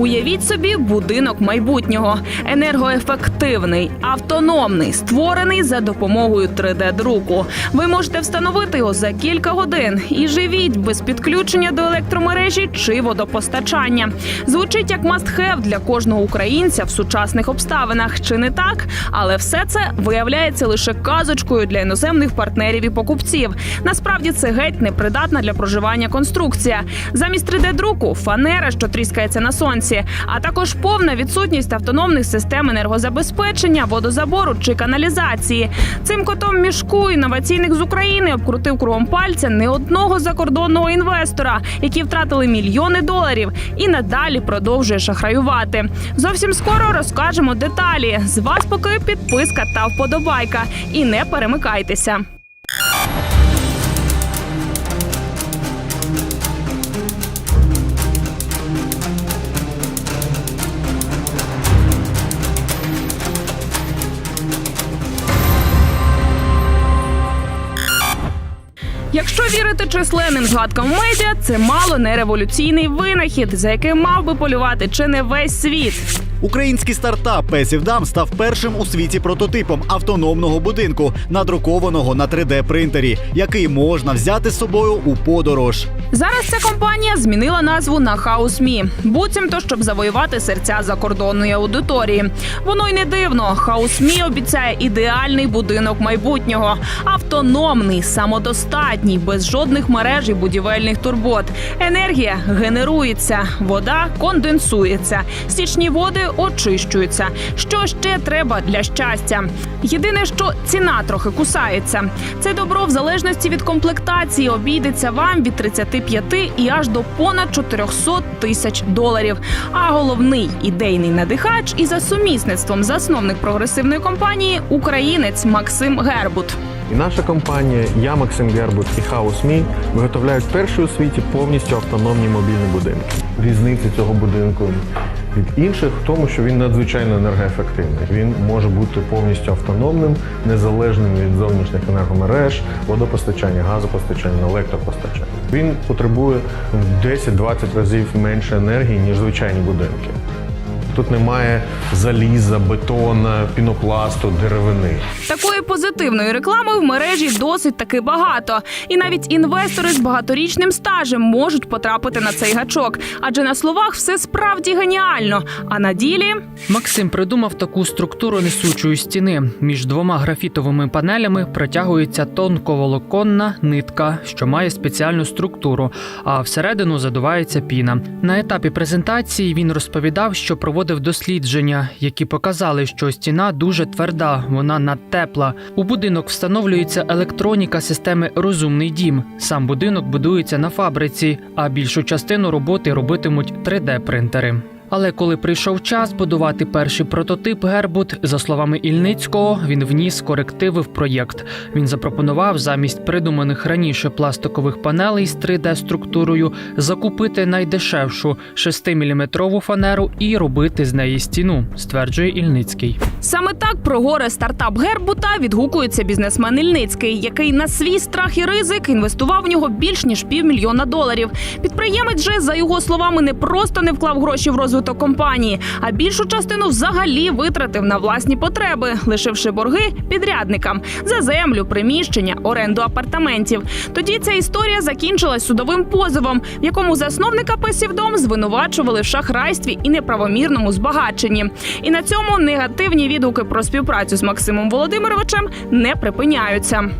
Уявіть собі будинок майбутнього, енергоефективний, автономний, створений за допомогою 3D-друку. Ви можете встановити його за кілька годин і живіть без підключення до електромережі чи водопостачання. Звучить як must-have для кожного українця в сучасних обставинах. Чи не так? Але все це виявляється лише казочкою для іноземних партнерів і покупців. Насправді це геть непридатна для проживання конструкція. Замість 3D-друку фанера, що тріскається на сонці, а також повна відсутність автономних систем енергозабезпечення, водозабору чи каналізації. Цим котом мішку інноваційних з України обкрутив кругом пальця не одного закордонного інвестора, які втратили мільйони доларів і надалі продовжує шахраювати. Зовсім скоро розкажемо деталі. З вас поки підписка та вподобайка. І не перемикайтеся. Якщо вірити численним згадкам медіа, це мало не революційний винахід, за яким мав би полювати чи не весь світ. Український стартап Песівдам став першим у світі прототипом автономного будинку, надрукованого на 3D-принтері, який можна взяти з собою у подорож. Зараз ця компанія змінила назву на Хаус.Мі, буцімто, щоб завоювати серця закордонної аудиторії. Воно й не дивно. Хаус.Мі обіцяє ідеальний будинок майбутнього, автономний, самодостатній, без жодних мереж і будівельних турбот. Енергія генерується, вода конденсується, стічні води очищуються. Що ще треба для щастя? Єдине, що ціна трохи кусається. Це добро в залежності від комплектації обійдеться вам від 35 і аж до понад 400 тисяч доларів. А головний ідейний надихач і за сумісництвом засновник прогресивної компанії українець Максим Гербут. І наша компанія, я Максим Гербут і Хаус.Мі виготовляють перші у світі повністю автономні мобільні будинки. Різниця цього будинку від інших в тому, що він надзвичайно енергоефективний. Він може бути повністю автономним, незалежним від зовнішніх енергомереж, водопостачання, газопостачання, електропостачання. Він потребує в 10-20 разів менше енергії, ніж звичайні будинки. Тут немає заліза, бетона, пінопласту, деревини. Такої позитивної реклами в мережі досить таки багато, і навіть інвестори з багаторічним стажем можуть потрапити на цей гачок, адже на словах все справді геніально. А на ділі Максим придумав таку структуру несучої стіни. Між двома графітовими панелями протягується тонковолоконна нитка, що має спеціальну структуру, а всередину задувається піна. На етапі презентації він розповідав, що проводив дослідження, які показали, що стіна дуже тверда, вона надтепла. У будинок встановлюється електроніка системи Розумний дім. Сам будинок будується на фабриці, а більшу частину роботи робитимуть 3D-принтери. Але коли прийшов час будувати перший прототип Гербут, за словами Ільницького, він вніс корективи в проєкт. Він запропонував замість придуманих раніше пластикових панелей з 3D-структурою закупити найдешевшу 6-мм фанеру і робити з неї стіну, стверджує Ільницький. саме так про горе стартап Гербута відгукується бізнесмен Ільницький, який на свій страх і ризик інвестував в нього більш ніж півмільйона доларів. Підприємець же, за його словами, не просто не вклав гроші в розвиток компанії, а більшу частину взагалі витратив на власні потреби, лишивши борги підрядникам за землю, приміщення, оренду апартаментів. Тоді ця історія закінчилась судовим позовом, в якому засновника Песівдом звинувачували в шахрайстві і неправомірному збагаченні. І на цьому негативні відгуки про співпрацю з Максимом Володимировичем не припиняються.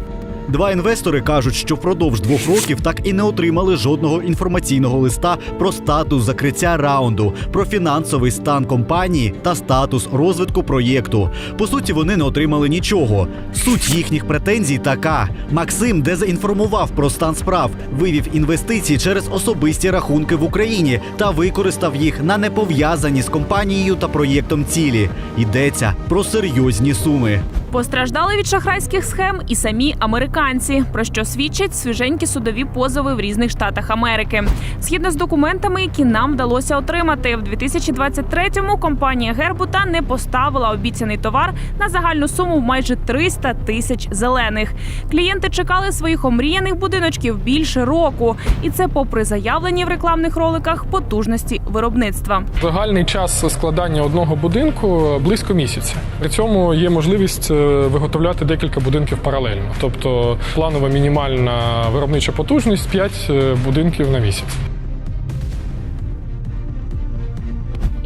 Два інвестори кажуть, що впродовж двох років так і не отримали жодного інформаційного листа про статус закриття раунду, про фінансовий стан компанії та статус розвитку проєкту. По суті, вони не отримали нічого. Суть їхніх претензій така: Максим дезінформував про стан справ, вивів інвестиції через особисті рахунки в Україні та використав їх на непов'язані з компанією та проєктом цілі. Йдеться про серйозні суми. Постраждали від шахрайських схем і самі американці, про що свідчать свіженькі судові позови в різних штатах Америки. Згідно з документами, які нам вдалося отримати, в 2023-му компанія Гербута не поставила обіцяний товар на загальну суму в майже 300 тисяч зелених. Клієнти чекали своїх омріяних будиночків більше року, і це попри заявлені в рекламних роликах потужності виробництва. Загальний час складання одного будинку близько місяця. При цьому є можливість е, виготовляти декілька будинків паралельно. Тобто планова мінімальна виробнича потужність 5 будинків на місяць.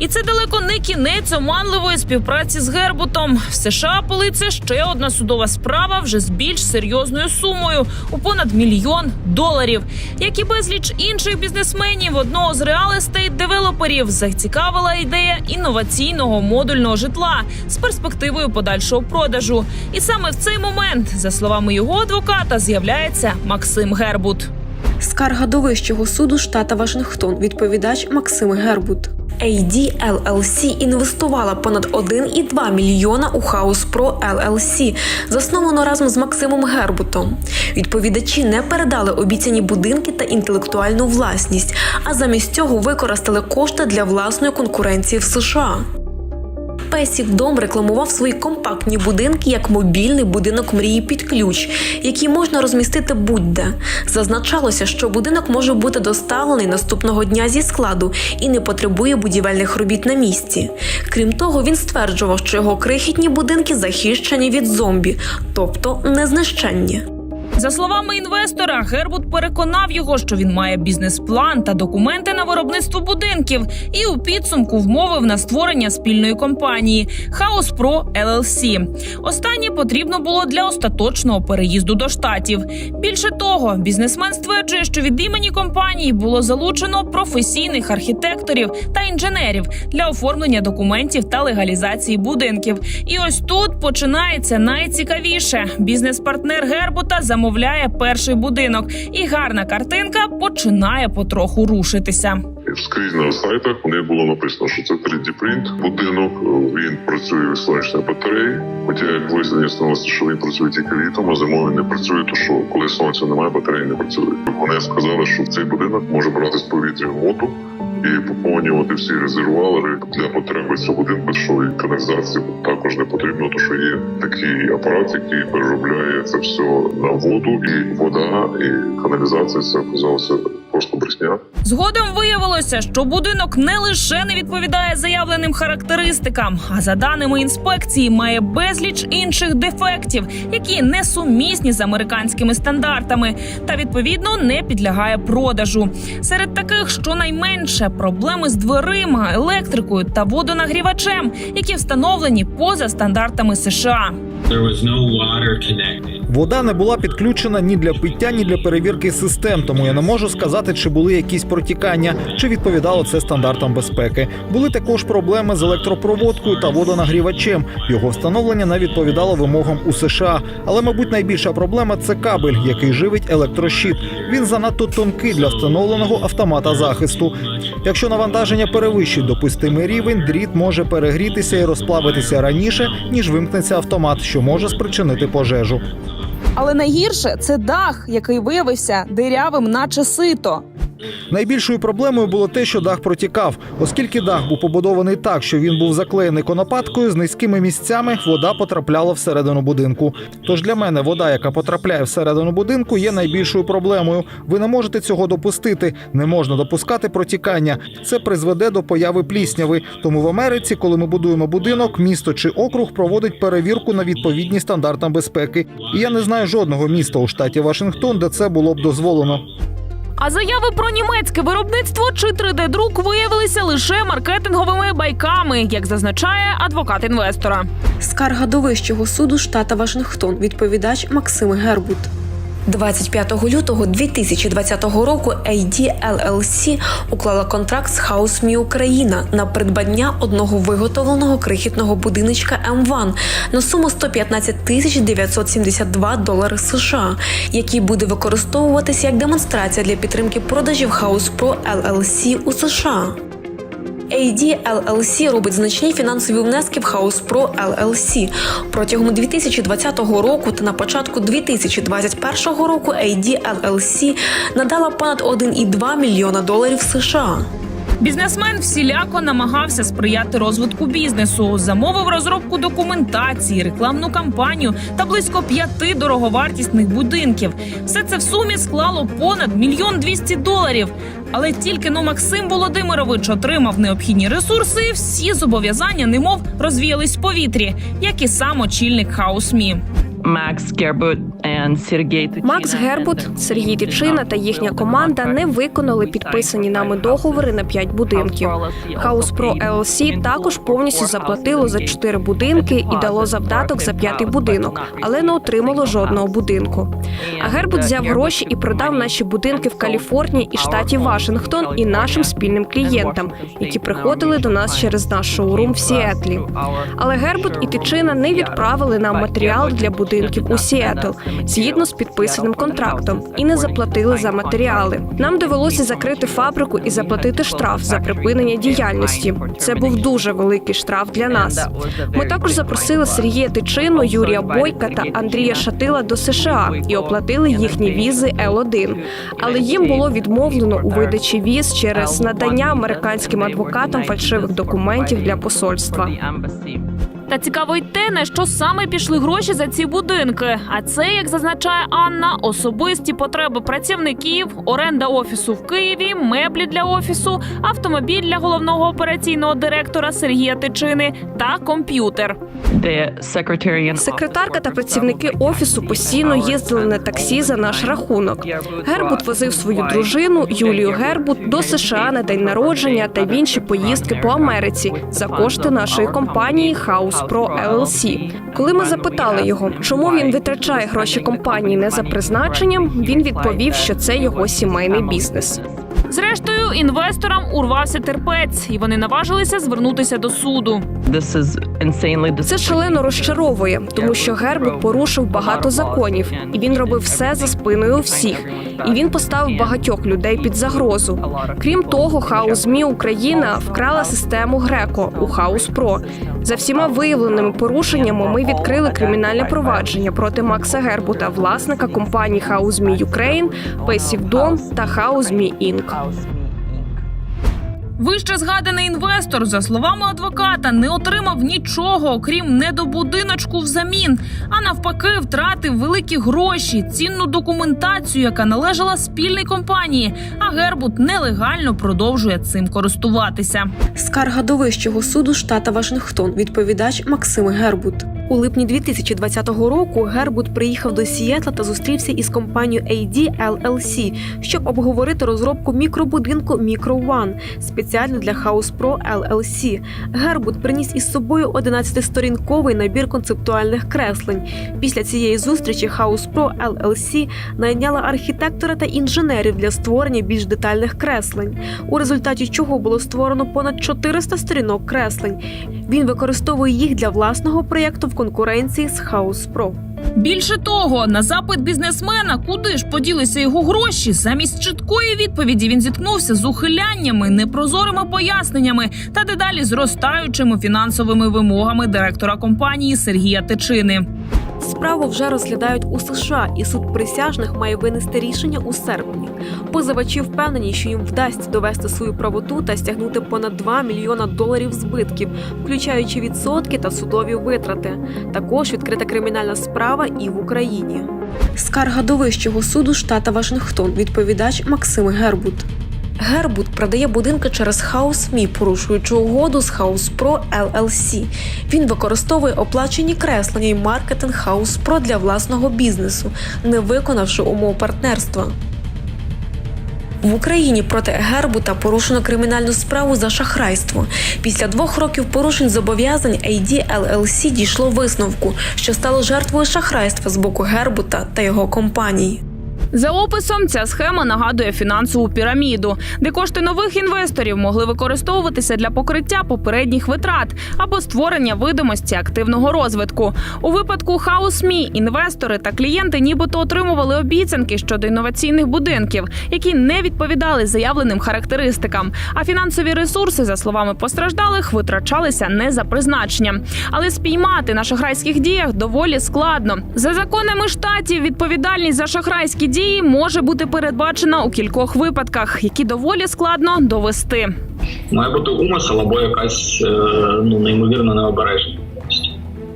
І це далеко не кінець оманливої співпраці з Гербутом. В США политься ще одна судова справа вже з більш серйозною сумою у понад мільйон доларів. Як і безліч інших бізнесменів, одного з реал-естейт девелоперів зацікавила ідея інноваційного модульного житла з перспективою подальшого продажу. І саме в цей момент, за словами його адвоката, з'являється Максим Гербут. Скарга до Вищого суду штата Вашингтон. Відповідач Максим Гербут. AD LLC інвестувала понад 1,2 мільйона у House Pro LLC, засновано разом з Максимом Гербутом. Відповідачі не передали обіцяні будинки та інтелектуальну власність, а замість цього використали кошти для власної конкуренції в США. Песів дом рекламував свої компактні будинки як мобільний будинок мрії під ключ, який можна розмістити будь-де. Зазначалося, що будинок може бути доставлений наступного дня зі складу і не потребує будівельних робіт на місці. Крім того, він стверджував, що його крихітні будинки захищені від зомбі, тобто незнищенні. За словами інвестора, Гербут переконав його, що він має бізнес-план та документи на виробництво будинків, і у підсумку вмовив на створення спільної компанії House Pro LLC. Останнє потрібно було для остаточного переїзду до штатів. Більше того, бізнесмен стверджує, що від імені компанії було залучено професійних архітекторів та інженерів для оформлення документів та легалізації будинків. І ось тут починається найцікавіше. Бізнес-партнер Гербута замовляє перший будинок, і гарна картинка починає потроху рушитися. Скрізь на сайтах у них було написано, що це 3D принт. Будинок він працює від сонячної батареї. Хоча як вияснилося, що він працює тільки літом, а зимою не працює, то що коли сонця немає, батареї не працює. Вони сказали, що цей будинок може брати з повітря воду і поповнювати всі резервуари для потреби цього будинку, що і каналізації також не потрібно, то що є такий апарат, який переробляє це все на воду, і вода, і каналізація це оказалося просто брехня. Згодом виявилося, що будинок не лише не відповідає заявленим характеристикам, а за даними інспекції, має безліч інших дефектів, які несумісні з американськими стандартами, та відповідно не підлягає продажу. Серед таких щонайменше проблеми з дверима, електрикою та водонагрівачем, які встановлені поза стандартами США. There was no water connected. Вода не була підключена ні для пиття, ні для перевірки систем, тому я не можу сказати, чи були якісь протікання, чи відповідало це стандартам безпеки. Були також проблеми з електропроводкою та водонагрівачем. Його встановлення не відповідало вимогам у США. Але, мабуть, найбільша проблема це кабель, який живить електрощит. Він занадто тонкий для встановленого автомата захисту. Якщо навантаження перевищить допустимий рівень, дріт може перегрітися і розплавитися раніше, ніж вимкнеться автомат, що може спричинити пожежу. Але найгірше це дах, який виявився дирявим, наче сито. Найбільшою проблемою було те, що дах протікав, оскільки дах був побудований так, що він був заклеєний конопаткою з низькими місцями, вода потрапляла всередину будинку. Тож для мене вода, яка потрапляє всередину будинку, є найбільшою проблемою. Ви не можете цього допустити. Не можна допускати протікання. Це призведе до появи плісняви. Тому в Америці, коли ми будуємо будинок, місто чи округ проводить перевірку на відповідність стандартам безпеки. І я не знаю жодного міста у штаті Вашингтон, де це було б дозволено. А заяви про німецьке виробництво чи 3D-друк виявилися лише маркетинговими байками, як зазначає адвокат інвестора. Скарга до Вищого суду штата Вашингтон. Відповідач Максим Гербут. 25 лютого 2020 року AD LLC уклала контракт з House Me Україна на придбання одного виготовленого крихітного будиночка М1 на суму 115 тисяч 972 долари США, який буде використовуватися як демонстрація для підтримки продажів House Pro LLC у США. AD LLC робить значні фінансові внески в House Pro LLC. Протягом 2020 року та на початку 2021 року AD LLC надала понад 1,2 мільйона доларів США. Бізнесмен всіляко намагався сприяти розвитку бізнесу, замовив розробку документації, рекламну кампанію та близько п'яти дороговартісних будинків. Все це в сумі склало понад мільйон двісті доларів. Але тільки но Максим Володимирович отримав необхідні ресурси, всі зобов'язання немов розвіялись в повітрі, як і сам очільник Хаусмі. Макс Сергій Макс Гербут, Сергій Тичина та їхня команда не виконали підписані нами договори на 5 будинків. Хаус Про LLC також повністю заплатило за 4 будинки і дало завдаток за п'ятий будинок, але не отримало жодного будинку. А Гербут взяв гроші і продав наші будинки в Каліфорнії і штаті Вашингтон і нашим спільним клієнтам, які приходили до нас через наш шоурум в Сіетлі. Але Гербут і Тичина не відправили нам матеріал для будинків у Сіетл згідно з підписаним контрактом і не заплатили за матеріали. Нам довелося закрити фабрику і заплатити штраф за припинення діяльності. Це був дуже великий штраф для нас. Ми також запросили Сергія Тичину, Юрія Бойка та Андрія Шатила до США і оплатили їхні візи Л1. Але їм було відмовлено у видачі віз через надання американським адвокатам фальшивих документів для посольства. Та цікаво й те, на що саме пішли гроші за ці будинки. А це, як зазначає Анна, особисті потреби працівників, оренда офісу в Києві, меблі для офісу, автомобіль для головного операційного директора Сергія Тичини та комп'ютер. Секретарка та працівники офісу постійно їздили на таксі за наш рахунок. Гербут возив свою дружину Юлію Гербут до США на день народження та в інші поїздки по Америці за кошти нашої компанії House Pro LLC. Коли ми запитали його, чому він витрачає гроші компанії не за призначенням, він відповів, що це його сімейний бізнес. Зрештою, інвесторам урвався терпець, і вони наважилися звернутися до суду. Це шалено розчаровує, тому що Гербут порушив багато законів, і він робив все за спиною всіх. І він поставив багатьох людей під загрозу. Крім того, Хаус ЗМІ Україна вкрала систему Греко у Хаус Про. За всіма виявленими порушеннями ми відкрили кримінальне провадження проти Макса Гербута, власника компаній Хаус ЗМІ Юкрейн, Песів Дом та Хаус ЗМІ Інк. Вище згаданий інвестор, за словами адвоката, не отримав нічого, окрім недобудиночку взамін, а навпаки, втратив великі гроші, цінну документацію, яка належала спільній компанії. А Гербут нелегально продовжує цим користуватися. Скарга до вищого суду штата Вашингтон. Відповідач Максим Гербут. У липні 2020 року Гербут приїхав до Сієтла та зустрівся із компанією AD LLC, щоб обговорити розробку мікробудинку Micro One спеціально для House Pro LLC. Гербут приніс із собою 11-сторінковий набір концептуальних креслень. Після цієї зустрічі House Pro LLC найняла архітектора та інженерів для створення більш детальних креслень, у результаті чого було створено понад 400 сторінок креслень. Він використовує їх для власного проєкту конкуренції з Хаус-Про. Більше того, на запит бізнесмена, куди ж поділися його гроші, замість чіткої відповіді він зіткнувся з ухиляннями, непрозорими поясненнями та дедалі зростаючими фінансовими вимогами директора компанії Сергія Тичини. Справу вже розглядають у США, і суд присяжних має винести рішення у серпні. Позивачі впевнені, що їм вдасться довести свою правоту та стягнути понад 2 мільйона доларів збитків, включаючи відсотки та судові витрати. Також відкрита кримінальна справа і в Україні. Скарга до вищого суду штата Вашингтон. Відповідач Максим Гербут. Гербут продає будинки через Хаус.Мі, порушуючи угоду з House Pro LLC. Він використовує оплачені креслення і маркетинг House Pro для власного бізнесу, не виконавши умов партнерства. В Україні проти Гербута порушено кримінальну справу за шахрайство. Після двох років порушень зобов'язань AD LLC дійшло висновку, що стало жертвою шахрайства з боку Гербута та його компаній. За описом ця схема нагадує фінансову піраміду, де кошти нових інвесторів могли використовуватися для покриття попередніх витрат або створення видимості активного розвитку. У випадку Хаусмі інвестори та клієнти нібито отримували обіцянки щодо інноваційних будинків, які не відповідали заявленим характеристикам. А фінансові ресурси, за словами постраждалих, витрачалися не за призначенням. Але спіймати на шахрайських діях доволі складно. За законами штатів відповідальність за шахрайські дії може бути передбачена у кількох випадках, які доволі складно довести. Має бути умисел або якась е, ну, неймовірна необережність.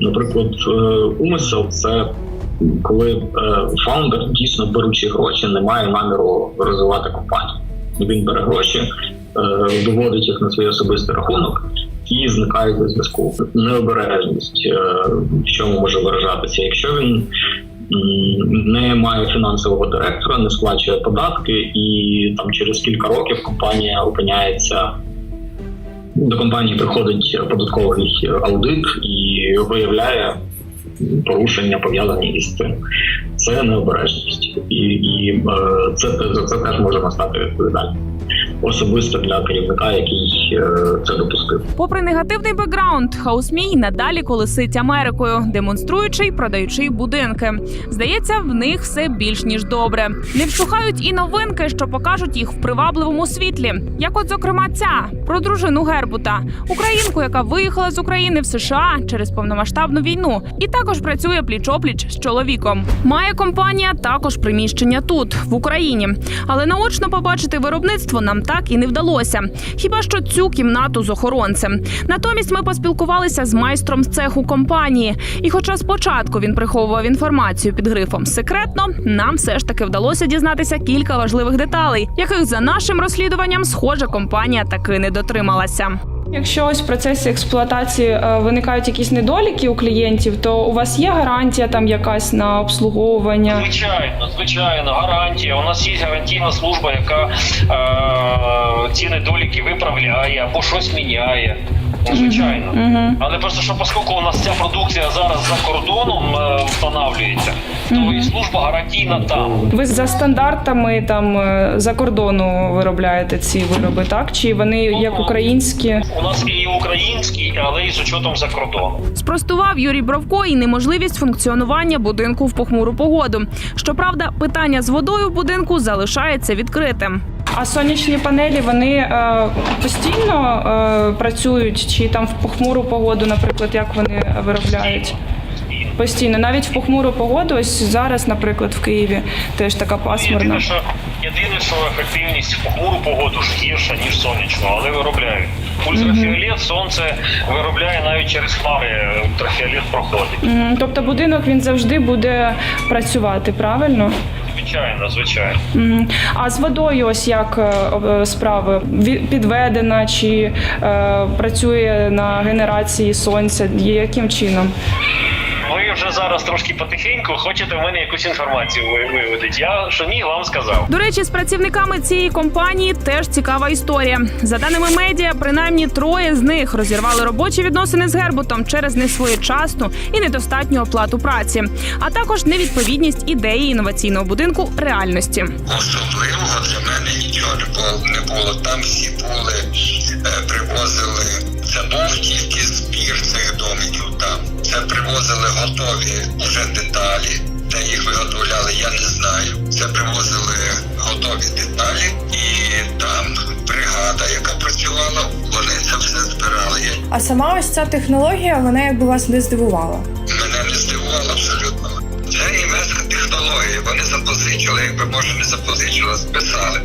Наприклад, е, умисел це коли е, фаундер дійсно беручи гроші, не має наміру розвивати компанію. Він бере гроші, доводить їх на свій особистий рахунок і зникає зв'язку. Необережність в чому може виражатися, якщо він не має фінансового директора, не сплачує податки, і там через кілька років компанія опиняється. До компанії приходить податковий аудит і виявляє порушення пов'язані із цим. Це необережність, і, і е, це за це теж може настати відповідальність особисто для керівника, який е, це допустив. Попри негативний бекграунд, Хаусмій надалі колесить Америкою, демонструючи й продаючи будинки. Здається, в них все більш ніж добре. Не вщухають і новинки, що покажуть їх в привабливому світлі. Як, от зокрема, ця про дружину Гербута, українку, яка виїхала з України в США через повномасштабну війну, і також працює пліч-опліч з чоловіком. Має компанія також приміщення тут, в Україні, але наочно побачити виробництво нам так і не вдалося. Хіба що цю кімнату з охоронцем. Натомість ми поспілкувалися з майстром з цеху компанії. І, хоча спочатку він приховував інформацію під грифом секретно, нам все ж таки вдалося дізнатися кілька важливих деталей, яких за нашим розслідуванням схоже компанія таки не дотрималася. Якщо ось в процесі експлуатації е, виникають якісь недоліки у клієнтів, то у вас є гарантія там якась на обслуговування? Звичайно, звичайно, гарантія. У нас є гарантійна служба, яка е, ці недоліки виправляє або щось міняє. Ну, звичайно. Угу. Але просто що, оскільки у нас ця продукція зараз за кордоном е, встановлюється, то і служба гарантійна там. Ви за стандартами там е, за кордону виробляєте ці вироби, так? Чи вони як українські? У нас і українські, але і з учетом за кордону. Спростував Юрій Бровко і неможливість функціонування будинку в похмуру погоду. Щоправда, питання з водою в будинку залишається відкритим. А сонячні панелі вони е, постійно е, працюють, чи там в похмуру погоду, наприклад, як вони виробляють? Постійно, навіть в похмуру погоду, ось зараз, наприклад, в Києві теж така пасмурна. Єдине, що єдине, що ефективність в похмуру погоду ж гірша, ніж сонячну, але виробляють. Ультрафіолет сонце виробляє навіть через хмари. Ультрафіолет проходить. Мгм, Тобто будинок він завжди буде працювати, правильно? Звичайно, звичайно. А з водою, ось як е, е, справи підведена чи е, працює на генерації сонця? Яким чином? Вже зараз трошки потихеньку хочете в мене якусь інформацію ви- виведити. Я що ні, вам сказав. До речі, з працівниками цієї компанії теж цікава історія. За даними медіа, принаймні троє з них розірвали робочі відносини з Гербутом через несвоєчасну і недостатню оплату праці, а також невідповідність ідеї інноваційного будинку реальності. Особливого для мене нічого не було. Не було. Там всі були, е, привозили. Це був тільки збір цих домиків. Там це привозили готові вже деталі. Де їх виготовляли, я не знаю. Це привозили готові деталі, і там бригада, яка працювала, вони це все збирали. А сама ось ця технологія, вона якби вас не здивувала. Технологія. Вони запозичили, якби може не запозичили, списали.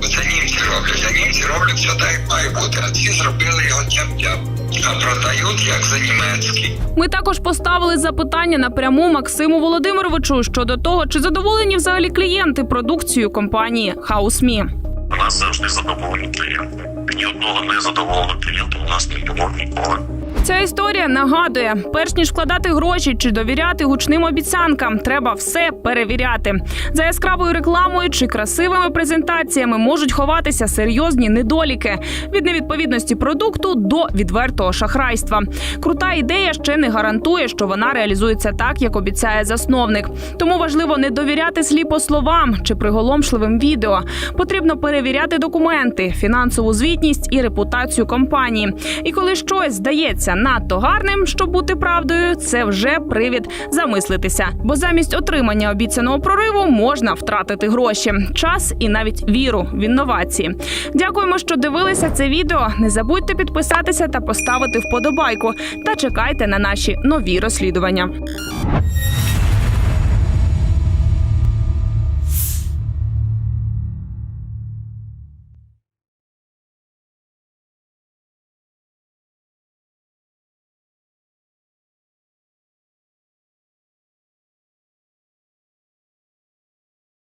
Бо це німці роблять, а німці роблять все так, як має бути. А ці зробили його тям-тям. А продають як за німецький. Ми також поставили запитання напряму Максиму Володимировичу щодо того, чи задоволені взагалі клієнти продукцією компанії Хаусмі. У нас завжди задоволені клієнти. Ні одного незадоволеного клієнта у нас не було ніколи. Ця історія нагадує: перш ніж вкладати гроші чи довіряти гучним обіцянкам, треба все перевіряти. За яскравою рекламою чи красивими презентаціями можуть ховатися серйозні недоліки від невідповідності продукту до відвертого шахрайства. Крута ідея ще не гарантує, що вона реалізується так, як обіцяє засновник. Тому важливо не довіряти сліпо словам чи приголомшливим відео. Потрібно перевіряти документи, фінансову звітність і репутацію компанії. І коли щось здається надто гарним, щоб бути правдою, це вже привід замислитися. Бо замість отримання обіцяного прориву можна втратити гроші, час і навіть віру в інновації. Дякуємо, що дивилися це відео. Не забудьте підписатися та поставити вподобайку. Та чекайте на наші нові розслідування.